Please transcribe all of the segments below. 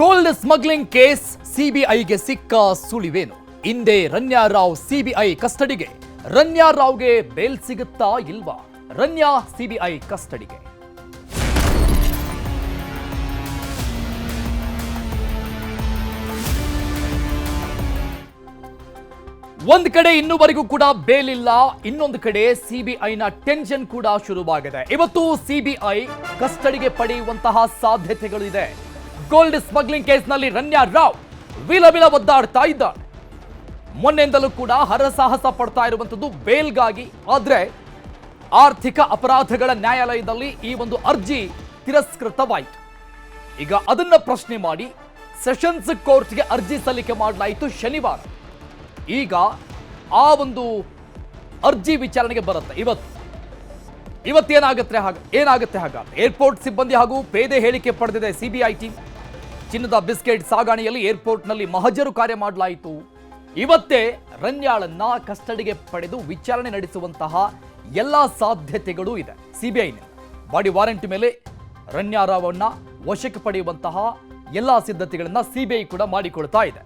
Gold smuggling case ಸಿಬಿಐಗೆ ಸಿಕ್ಕ ಸುಳಿವೇನು? ಹಿಂದೆ ರನ್ಯಾ ರಾವ್ ಸಿಬಿಐ ಕಸ್ಟಡಿಗೆ. ರನ್ಯಾ ರಾವ್ಗೆ ಬೇಲ್ ಸಿಗುತ್ತಾ ಇಲ್ವಾ? ರನ್ಯಾ ಸಿಬಿಐ ಕಸ್ಟಡಿಗೆ. ಒಂದ್ ಕಡೆ ಇನ್ನುವರೆಗೂ ಕೂಡ ಬೇಲ್ ಇಲ್ಲ, ಇನ್ನೊಂದು ಕಡೆ ಸಿಬಿಐನ ಟೆನ್ಷನ್ ಕೂಡ ಶುರುವಾಗಿದೆ. ಇವತ್ತು ಸಿಬಿಐ ಕಸ್ಟಡಿಗೆ ಪಡೆಯುವಂತಹ ಸಾಧ್ಯತೆಗಳು ಇದೆ ಗೋಲ್ಡ್ ಸ್ಮಗ್ಲಿಂಗ್ ಕೇಸ್ನಲ್ಲಿ ರನ್ಯಾ ರಾವ್ ವಿಲವಿಲ ವಿಲ ಒದ್ದಾಡ್ತಾ ಇದ್ದಾನೆ. ಮೊನ್ನೆಯಿಂದಲೂ ಕೂಡ ಹರಸಾಹಸ ಪಡ್ತಾ ಇರುವಂಥದ್ದು ಬೇಲ್ಗಾಗಿ. ಆದರೆ ಆರ್ಥಿಕ ಅಪರಾಧಗಳ ನ್ಯಾಯಾಲಯದಲ್ಲಿ ಈ ಒಂದು ಅರ್ಜಿ ತಿರಸ್ಕೃತವಾಯಿತು. ಈಗ ಅದನ್ನ ಪ್ರಶ್ನೆ ಮಾಡಿ ಸೆಷನ್ಸ್ ಕೋರ್ಟ್ಗೆ ಅರ್ಜಿ ಸಲ್ಲಿಕೆ ಮಾಡಲಾಯಿತು ಶನಿವಾರ. ಈಗ ಆ ಒಂದು ಅರ್ಜಿ ವಿಚಾರಣೆಗೆ ಬರುತ್ತೆ. ಇವತ್ತು. ಇವತ್ತೇನಾಗುತ್ತೆ ಹಾಗ, ಏನಾಗುತ್ತೆ ಹಾಗಾದ್ರೆ? ಏರ್ಪೋರ್ಟ್ ಸಿಬ್ಬಂದಿ ಹಾಗೂ ಪೇದೆ ಹೇಳಿಕೆ ಪಡೆದಿದೆ ಸಿಬಿಐ ಟೀಮ್. ಚಿನ್ನದ ಬಿಸ್ಕೆಟ್ ಸಾಗಾಣೆಯಲ್ಲಿ ಏರ್ಪೋರ್ಟ್ನಲ್ಲಿ ಮಹಜರು ಕಾರ್ಯ ಮಾಡಲಾಯಿತು. ಇವತ್ತೇ ರನ್ಯಾಳನ್ನ ಕಸ್ಟಡಿಗೆ ಪಡೆದು ವಿಚಾರಣೆ ನಡೆಸುವಂತಹ ಎಲ್ಲ ಸಾಧ್ಯತೆಗಳೂ ಇದೆ. ಸಿಬಿಐನ ಬಾಡಿ ವಾರೆಂಟ್ ಮೇಲೆ ರನ್ಯಾ ಅನ್ನ ವಶಕ್ಕೆ ಪಡೆಯುವಂತಹ ಎಲ್ಲ ಸಿದ್ಧತೆಗಳನ್ನು ಸಿಬಿಐ ಕೂಡ ಮಾಡಿಕೊಳ್ತಾ ಇದೆ.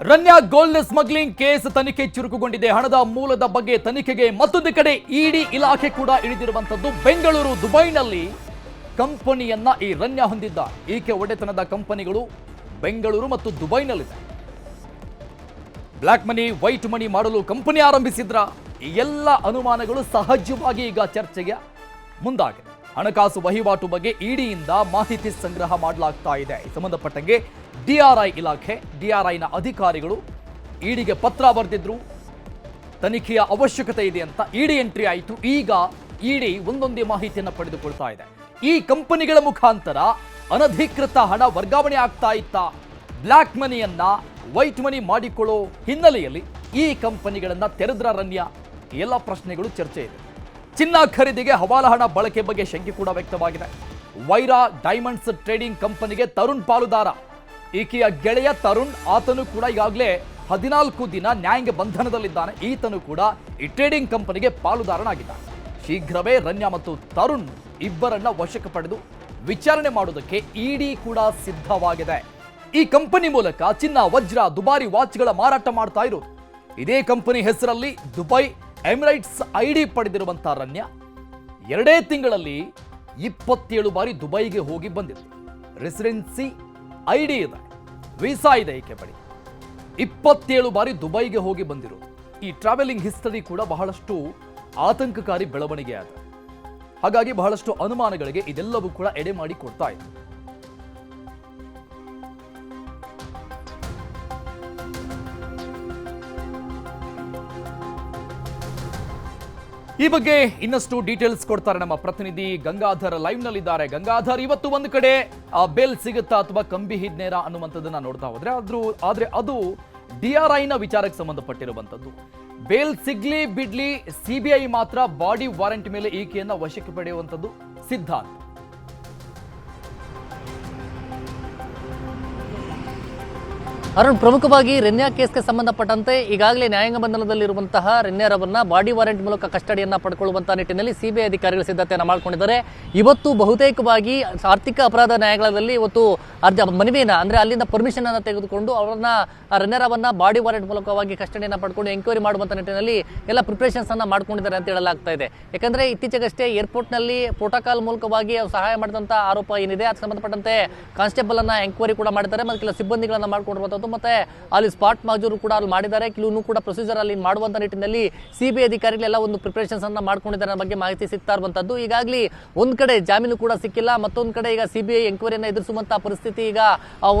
ರನ್ಯಾ ಗೋಲ್ಡ್ ಸ್ಮಗ್ಲಿಂಗ್ ಕೇಸ್ ತನಿಖೆ ಚುರುಕುಗೊಂಡಿದೆ. ಹಣದ ಮೂಲದ ಬಗ್ಗೆ ತನಿಖೆಗೆ ಮತ್ತೊಂದು ಕಡೆ ಇಡಿ ಇಲಾಖೆ ಕೂಡ ಇಳಿದಿರುವಂತದ್ದು ಬೆಂಗಳೂರು ದುಬೈನಲ್ಲಿ ಕಂಪನಿಯನ್ನ ಈ ರನ್ಯಾ ಹೊಂದಿದ್ದ. ಈಕೆ ಒಡೆತನದ ಕಂಪನಿಗಳು ಬೆಂಗಳೂರು ಮತ್ತು ದುಬೈನಲ್ಲಿದೆ. ಬ್ಲ್ಯಾಕ್ ಮನಿ, ವೈಟ್ ಮನಿ ಮಾಡಲು ಕಂಪನಿ ಆರಂಭಿಸಿದ್ರ. ಈ ಎಲ್ಲ ಅನುಮಾನಗಳು ಸಹಜವಾಗಿ ಈಗ ಚರ್ಚೆಗೆ ಮುಂದಾಗಿದೆ. ಹಣಕಾಸು ವಹಿವಾಟು ಬಗ್ಗೆ ಇಡಿಯಿಂದ ಮಾಹಿತಿ ಸಂಗ್ರಹ ಮಾಡಲಾಗ್ತಾ ಇದೆ. ಸಂಬಂಧಪಟ್ಟಂಗೆ ಡಿಆರ್ಐ ಇಲಾಖೆ ಡಿಆರ್ಐನ ಅಧಿಕಾರಿಗಳು ಇಡಿಗೆ ಪತ್ರ ಬರೆದಿದ್ರು. ತನಿಖೆಯ ಅವಶ್ಯಕತೆ ಇದೆ ಅಂತ ಇಡಿ ಎಂಟ್ರಿ ಆಯಿತು. ಈಗ ಇಡಿ ಒಂದೊಂದೇ ಮಾಹಿತಿಯನ್ನು ಪಡೆದುಕೊಳ್ತಾ ಇದೆ. ಈ ಕಂಪನಿಗಳ ಮುಖಾಂತರ ಅನಧಿಕೃತ ಹಣ ವರ್ಗಾವಣೆ ಆಗ್ತಾ ಇತ್ತ. ಬ್ಲ್ಯಾಕ್ ಮನಿಯನ್ನ ವೈಟ್ ಮನಿ ಮಾಡಿಕೊಳ್ಳೋ ಹಿನ್ನೆಲೆಯಲ್ಲಿ ಈ ಕಂಪನಿಗಳನ್ನ ತೆರೆದ್ರ ರನ್ಯ. ಎಲ್ಲ ಪ್ರಶ್ನೆಗಳು ಚರ್ಚೆ ಇದೆ. ಚಿನ್ನ ಖರೀದಿಗೆ ಹವಾಲ ಹಣ ಬಳಕೆ ಬಗ್ಗೆ ಶಂಕೆ ಕೂಡ ವ್ಯಕ್ತವಾಗಿದೆ. ವೈರಾ ಡೈಮಂಡ್ಸ್ ಟ್ರೇಡಿಂಗ್ ಕಂಪನಿಗೆ ತರುಣ್ ಪಾಲುದಾರ. ಈಕೆಯ ಗೆಳೆಯ ತರುಣ್, ಆತನು ಕೂಡ ಈಗಾಗಲೇ ಹದಿನಾಲ್ಕು ದಿನ ನ್ಯಾಯಾಂಗ ಬಂಧನದಲ್ಲಿದ್ದಾನೆ. ಈತನು ಕೂಡ ಈ ಟ್ರೇಡಿಂಗ್ ಕಂಪನಿಗೆ ಪಾಲುದಾರನಾಗಿದ್ದಾನೆ. ಶೀಘ್ರವೇ ರನ್ಯಾ ಮತ್ತು ತರುಣ್ ಇಬ್ಬರನ್ನ ವಶಕ್ಕೆ ಪಡೆದು ವಿಚಾರಣೆ ಮಾಡುವುದಕ್ಕೆ ಇಡಿ ಕೂಡ ಸಿದ್ಧವಾಗಿದೆ. ಈ ಕಂಪನಿ ಮೂಲಕ ಚಿನ್ನ, ವಜ್ರ, ದುಬಾರಿ ವಾಚ್ಗಳ ಮಾರಾಟ ಮಾಡ್ತಾ ಇರೋದು. ಇದೇ ಕಂಪನಿ ಹೆಸರಲ್ಲಿ ದುಬೈ ಎಮಿರೈಟ್ಸ್ ಡಿ ಪಡೆದಿರುವಂತಹ ರಣ್ಯ ಎರಡೇ ತಿಂಗಳಲ್ಲಿ ಇಪ್ಪತ್ತೇಳು ಬಾರಿ ದುಬೈಗೆ ಹೋಗಿ ಬಂದಿತ್ತು ರೆಸಿಡೆನ್ಸಿ ಐ ಡಿ ಇದೆ. ವೀಸಾ ಇದೆ ಈಕೆ ಬಳಿ. ಇಪ್ಪತ್ತೇಳು ಬಾರಿ ದುಬೈಗೆ ಹೋಗಿ ಬಂದಿರೋದು ಈ ಟ್ರಾವೆಲಿಂಗ್ ಹಿಸ್ಟರಿ ಕೂಡ ಬಹಳಷ್ಟು ಆತಂಕಕಾರಿ ಬೆಳವಣಿಗೆ ಆದ. ಹಾಗಾಗಿ ಬಹಳಷ್ಟು ಅನುಮಾನಗಳಿಗೆ ಇದೆಲ್ಲವೂ ಕೂಡ ಎಡೆ ಮಾಡಿ ಕೊಡ್ತಾ ಇದೆ ಈ ಬಗ್ಗೆ ಇನ್ನಷ್ಟು ಡೀಟೇಲ್ಸ್ ಕೊಡ್ತಾರೆ ನಮ್ಮ ಪ್ರತಿನಿಧಿ ಗಂಗಾಧರ್ ಲೈವ್ ನಲ್ಲಿದ್ದಾರೆ. ಗಂಗಾಧರ್, ಇವತ್ತು ಒಂದು ಕಡೆ ಬೇಲ್ ಸಿಗುತ್ತಾ ಅಥವಾ ಕಂಬಿ ಹಿದ್ನೇರ ಅನ್ನುವಂಥದ್ದನ್ನ ನೋಡ್ತಾ ಹೋದ್ರೆ ಆದ್ರೂ, ಆದ್ರೆ ಅದು ಡಿ ಆರ್ ಐನ ವಿಚಾರಕ್ಕೆ ಸಂಬಂಧಪಟ್ಟಿರುವಂಥದ್ದು. ಬೇಲ್ ಸಿಗ್ಲಿ, ಬಿಡ್ಲಿ ಸಿಬಿಐ ಮಾತ್ರ ಬಾಡಿ ವಾರೆಂಟ್ ಮೇಲೆ ಈಕೆಯನ್ನ ವಶಕ್ಕೆ ಪಡೆಯುವಂಥದ್ದು ಸಿದ್ಧಾಂತ. ಅರುಣ್, ಪ್ರಮುಖವಾಗಿ ರೆನ್ಯಾ ಕೇಸ್ಗೆ ಸಂಬಂಧಪಟ್ಟಂತೆ ಈಗಾಗಲೇ ನ್ಯಾಯಾಂಗ ಬಂಧನದಲ್ಲಿರುವಂತಹ ರೆನ್ಯಾರವನ್ನ ಬಾಡಿ ವಾರೆಂಟ್ ಮೂಲಕ ಕಸ್ಟಡಿಯನ್ನ ಪಡ್ಕೊಳ್ಳುವಂತಹ ನಿಟ್ಟಿನಲ್ಲಿ ಸಿಬಿಐ ಅಧಿಕಾರಿಗಳು ಸಿದ್ಧತೆಯನ್ನು ಮಾಡಿಕೊಂಡಿದ್ದಾರೆ. ಇವತ್ತು ಬಹುತೇಕವಾಗಿ ಆರ್ಥಿಕ ಅಪರಾಧ ನ್ಯಾಯಾಲಯದಲ್ಲಿ ಇವತ್ತು ಅರ್ಜಿ, ಮನವಿಯನ್ನ, ಅಂದ್ರೆ ಅಲ್ಲಿಂದ ಪರ್ಮಿಷನ್ ಅನ್ನು ತೆಗೆದುಕೊಂಡು ಅವರನ್ನ ರೆನ್ಯಾರವನ್ನ ಬಾಡಿ ವಾರೆಂಟ್ ಮೂಲಕವಾಗಿ ಕಸ್ಟಡಿಯನ್ನ ಪಡ್ಕೊಂಡು ಎಂಕ್ವೈರಿ ಮಾಡುವಂತಹ ನಿಟ್ಟಿನಲ್ಲಿ ಎಲ್ಲ ಪ್ರಿಪರೇಷನ್ಸ್ ಅನ್ನ ಮಾಡ್ಕೊಂಡಿದ್ದಾರೆ ಅಂತ ಹೇಳಲಾಗ್ತಾ ಇದೆ. ಯಾಕಂದ್ರೆ ಇತ್ತೀಚೆಗಷ್ಟೇ ಏರ್ಪೋರ್ಟ್ನಲ್ಲಿ ಪ್ರೋಟೋಕಾಲ್ ಮೂಲಕವಾಗಿ ಸಹಾಯ ಮಾಡಿದಂತಹ ಆರೋಪ ಏನಿದೆ ಅದಕ್ಕೆ ಸಂಬಂಧಪಟ್ಟಂತೆ ಕಾನ್ಸ್ಟೇಬಲ್ ಅನ್ನ ಎಂಕ್ವೈರಿ ಕೂಡ ಮಾಡಿದ್ದಾರೆ, ಮತ್ತು ಕೆಲವು ಸಿಬ್ಬಂದಿಗಳನ್ನ ಮತ್ತೆ ಅಲ್ಲಿ ಸ್ಪಾಟ್ ಮಾಜೂರು ಕೂಡ ಅಲ್ಲಿ ಮಾಡಿದ್ದಾರೆ. ಕೆಲವು ಕೂಡ ಪ್ರೊಸೀಜರ್ ಅಲ್ಲಿ ಮಾಡುವಂತ ನಿಟ್ಟಿನಲ್ಲಿ ಸಿಬಿಐ ಅಧಿಕಾರಿಗಳೆಲ್ಲ ಒಂದು ಪ್ರಿಪರೇಷನ್ಸ್ ಅನ್ನ ಮಾಡ್ಕೊಂಡಿದ್ದಾರೆ. ಬಗ್ಗೆ ಮಾಹಿತಿ ಸಿಗ್ತಾ ಇರುವಂತದ್ದು. ಈಗಾಗಲೇ ಒಂದ್ ಕಡೆ ಜಾಮೀನು ಕೂಡ ಸಿಕ್ಕಿಲ್ಲ. ಮತ್ತೊಂದ್ ಕಡೆ ಈಗ ಸಿಬಿಐ ಎಂಕ್ವೈರಿಯನ್ನ ಎದುರಿಸುವಂತಹ ಪರಿಸ್ಥಿತಿ ಈಗ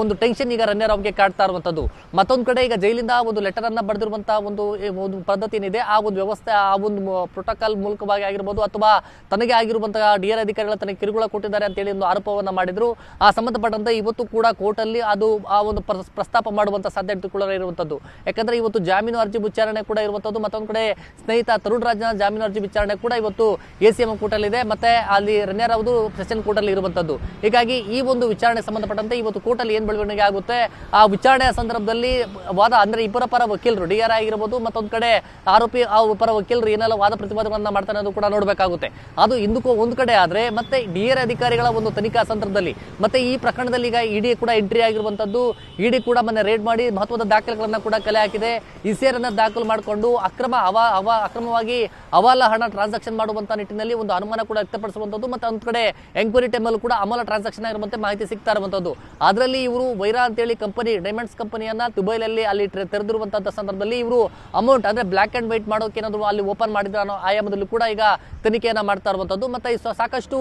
ಒಂದು ಟೆನ್ಷನ್ ಈಗ ರನ್ಯರಾವ್ಗೆ ಕಾಡ್ತಾ ಇರುವಂತದ್ದು. ಮತ್ತೊಂದ್ ಕಡೆ ಈಗ ಜೈಲಿಂದ ಒಂದು ಲೆಟರ್ ಅನ್ನ ಬರೆದಿರುವಂತಹ ಒಂದು ಒಂದು ಪದ್ಧತಿ ಏನಿದೆ, ಆ ಒಂದು ವ್ಯವಸ್ಥೆ, ಆ ಒಂದು ಪ್ರೋಟೋಕಾಲ್ ಮೂಲಕವಾಗಿ ಆಗಿರ್ಬೋದು ಅಥವಾ ತನಗೆ ಆಗಿರುವಂತಹ ಡಿ ಆರ್ ಅಧಿಕಾರಿಗಳ ತನಗೆ ಕಿರುಕುಳ ಕೊಟ್ಟಿದ್ದಾರೆ ಅಂತೇಳಿ ಒಂದು ಆರೋಪವನ್ನ ಮಾಡಿದ್ರು. ಆ ಸಂಬಂಧಪಟ್ಟಂತೆ ಇವತ್ತು ಕೂಡ ಕೋರ್ಟ್ ಅಲ್ಲಿ ಅದು ಆ ಒಂದು ಪ್ರಸ್ತಾಪ ಮಾಡುವಂತ ಸಾಧ್ಯತೆ ಕೂಡ ಇರುವಂತದ್ದು. ಯಾಕಂದ್ರೆ ಇವತ್ತು ಜಾಮೀನು ಅರ್ಜಿ ವಿಚಾರಣೆ ಕೂಡ ಇರುವಂತದ್ದು, ಮತ್ತೊಂದು ಕಡೆ ಸ್ನೇಹಿತ ತರುಣ್ ರಾಜನ ಜಾಮೀನು ಅರ್ಜಿ ವಿಚಾರಣೆ ಕೂಡ ಇವತ್ತು ಎ ಸಿ ಎಂ ಕೂಟಲ್ಲಿದೆ ಮತ್ತೆ ಅಲ್ಲಿ ರೆನ್ಯಾರವುದು ಸೆಷನ್ ಕೋರ್ಟಲ್ಲಿ ಇರುವಂತದ್ದು. ಹೀಗಾಗಿ ಈ ಒಂದು ವಿಚಾರಣೆ ಸಂಬಂಧಪಟ್ಟಂತೆ ಇವತ್ತು ಕೋರ್ಟಲ್ಲಿ ಏನ್ ಬೆಳವಣಿಗೆ ಆಗುತ್ತೆ? ಆ ವಿಚಾರಣೆಯ ಸಂದರ್ಭದಲ್ಲಿ ವಾದ, ಅಂದ್ರೆ ಇಬ್ಬರ ಪರ ವಕೀಲರು, ಡಿ ಆರ್ ಆಗಿರ್ಬೋದು, ಮತ್ತೊಂದು ಕಡೆ ಆರೋಪಿ, ಆ ಪರ ವಕೀಲರು ಏನೆಲ್ಲ ವಾದ ಪ್ರತಿವಾದಗಳನ್ನ ಮಾಡ್ತಾರೆ ಅದು ಕೂಡ ನೋಡಬೇಕಾಗುತ್ತೆ. ಅದು ಇಂದಕ್ಕೂ ಒಂದು ಕಡೆ ಆದ್ರೆ, ಮತ್ತೆ ಡಿ ಆರ್ ಅಧಿಕಾರಿಗಳ ಒಂದು ತನಿಖಾ ಸಂದರ್ಭದಲ್ಲಿ, ಮತ್ತೆ ಈ ಪ್ರಕರಣದಲ್ಲಿ ಈಗ ಇಡಿ ಕೂಡ ಎಂಟ್ರಿ ಆಗಿರುವಂತದ್ದು ಇಡಿ ಕೂಡ ಮೊನ್ನೆ ರೇಡ್ ಮಾಡಿ ಮಹತ್ವದ ದಾಖಲೆಗಳನ್ನ ಕೂಡ ಕಲೆ ಹಾಕಿದೆ. ಇಸಿಆರ್ ದಾಖಲು ಮಾಡಿಕೊಂಡು ಅಕ್ರಮ ಅವ ಅವ, ಅಕ್ರಮವಾಗಿ ಅವಾಲ ಹಣ ಟ್ರಾನ್ಸಾಕ್ಷನ್ ಮಾಡುವಂತ ನಿಟ್ಟಿನಲ್ಲಿ ಒಂದು ಅನುಮಾನ ಕೂಡ ವ್ಯಕ್ತಪಡಿಸುವಂತದ್ದು ಮತ್ತೆ ಒಂದ್ ಕಡೆ ಎಂಕ್ವೈರಿ ಅಲ್ಲಿ ಕೂಡ ಅಮಲ ಟ್ರಾನ್ಸಾಕ್ಷನ್ ಆಗಿರುವಂತೆ ಮಾಹಿತಿ ಸಿಗ್ತಾ ಇರುವಂತದ್ದು. ಅದರಲ್ಲಿ ಇವರು ವೈರಾ ಅಂತೇಳಿ ಕಂಪನಿ ಡೈಮಂಡ್ಸ್ ಕಂಪನಿಯನ್ನ ದುಬೈಲಲ್ಲಿ ಅಲ್ಲಿ ತೆರೆದಿರುವಂತಹ ಸಂದರ್ಭದಲ್ಲಿ ಇವರು ಅಮೌಂಟ್ ಅಂದ್ರೆ ಬ್ಲಾಕ್ ಅಂಡ್ ವೈಟ್ ಮಾಡೋಕೆ ಏನಾದ್ರು ಅಲ್ಲಿ ಓಪನ್ ಮಾಡಿದ್ರೆ ಅನ್ನೋ ಆಯಾಮದಲ್ಲೂ ಕೂಡ ಈಗ ತನಿಖೆಯನ್ನ ಮಾಡ್ತಾ ಇರುವಂತದ್ದು. ಮತ್ತೆ ಸಾಕಷ್ಟು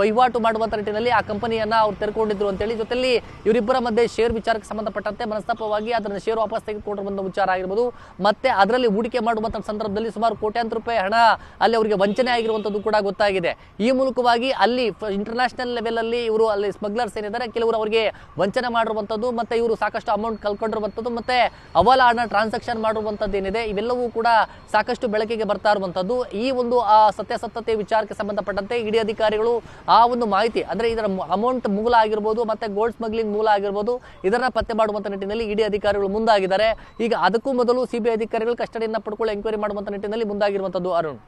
ವಹಿವಾಟು ಮಾಡುವಂತ ನಿಟ್ಟಿನಲ್ಲಿ ಆ ಕಂಪನಿಯನ್ನ ಅವ್ರು ತೆರೆಕೊಂಡಿದ್ರು ಅಂತೇಳಿ ಜೊತೆಲಿ ಇವರಿಬ್ಬರ ಮಧ್ಯೆ ಶೇರ್ ವಿಚಾರಕ್ಕೆ ಸಂಬಂಧಪಟ್ಟಂತೆ ಮನಸ್ತಾಪವಾಗಿ ಅದನ್ನು ಷೇರು ವಾಪಸ್ ತೆಗೆದುಕೊಂಡಿರುವಂತಹ ವಿಚಾರ ಆಗಿರ್ಬೋದು. ಮತ್ತೆ ಅದರಲ್ಲಿ ಹೂಡಿಕೆ ಮಾಡುವಂತಹ ಸಂದರ್ಭದಲ್ಲಿ ಸುಮಾರು ಕೋಟ್ಯಾಂತರ ರೂಪಾಯಿ ಹಣ ಅಲ್ಲಿ ಅವರಿಗೆ ವಂಚನೆ ಆಗಿರುವಂತದ್ದು ಕೂಡ ಗೊತ್ತಾಗಿದೆ. ಈ ಮೂಲಕವಾಗಿ ಅಲ್ಲಿ ಇಂಟರ್ನ್ಯಾಷನಲ್ ಲೆವೆಲ್ ಅಲ್ಲಿ ಇವರು ಅಲ್ಲಿ ಸ್ಮಗ್ಲರ್ಸ್ ಏನಿದ್ದಾರೆ, ಕೆಲವರು ಅವರಿಗೆ ವಂಚನೆ ಮಾಡಿರುವಂತದ್ದು, ಮತ್ತೆ ಇವರು ಸಾಕಷ್ಟು ಅಮೌಂಟ್ ಕಲ್ಕೊಂಡಿರುವಂಥದ್ದು ಮತ್ತೆ ಅವಲ ಹಣ ಟ್ರಾನ್ಸಾಕ್ಷನ್ ಮಾಡಿರುವಂತದ್ದು ಏನಿದೆ, ಇವೆಲ್ಲವೂ ಕೂಡ ಸಾಕಷ್ಟು ಬೆಳಕಿಗೆ ಬರ್ತಾ ಇರುವಂತದ್ದು. ಈ ಒಂದು, ಆ ಸತ್ಯಾಸತ್ಯತೆ ವಿಚಾರಕ್ಕೆ ಸಂಬಂಧಪಟ್ಟಂತೆ ಇಡೀ ಅಧಿಕಾರಿಗಳು ಆ ಒಂದು ಮಾಹಿತಿ, ಅಂದ್ರೆ ಇದರ ಅಮೌಂಟ್ ಮೂಲ ಆಗಿರ್ಬೋದು, ಮತ್ತೆ ಗೋಲ್ಡ್ ಸ್ಮಗ್ಲಿಂಗ್ ಮೂಲ ಆಗಿರ್ಬೋದು ಇದನ್ನ ಪತ್ತೆ ಮಾಡುವಂತ ನಿಟ್ಟಿನಲ್ಲಿ ಇಡಿ ಅಧಿಕಾರಿಗಳು ಮುಂದಾಗಿದ್ದಾರೆ. ಈಗ ಅದಕ್ಕೂ ಮೊದಲು ಸಿಬಿಐ ಅಧಿಕಾರಿಗಳು ಕಸ್ಟಡಿಯನ್ನ ಪಡ್ಕೊಳ್ಳಿ ಎಂಕ್ವೈರಿ ಮಾಡುವಂತ ನಿಟ್ಟಿನಲ್ಲಿ ಮುಂದಾಗಿರುವಂತದ್ದು ಅರುಣ್.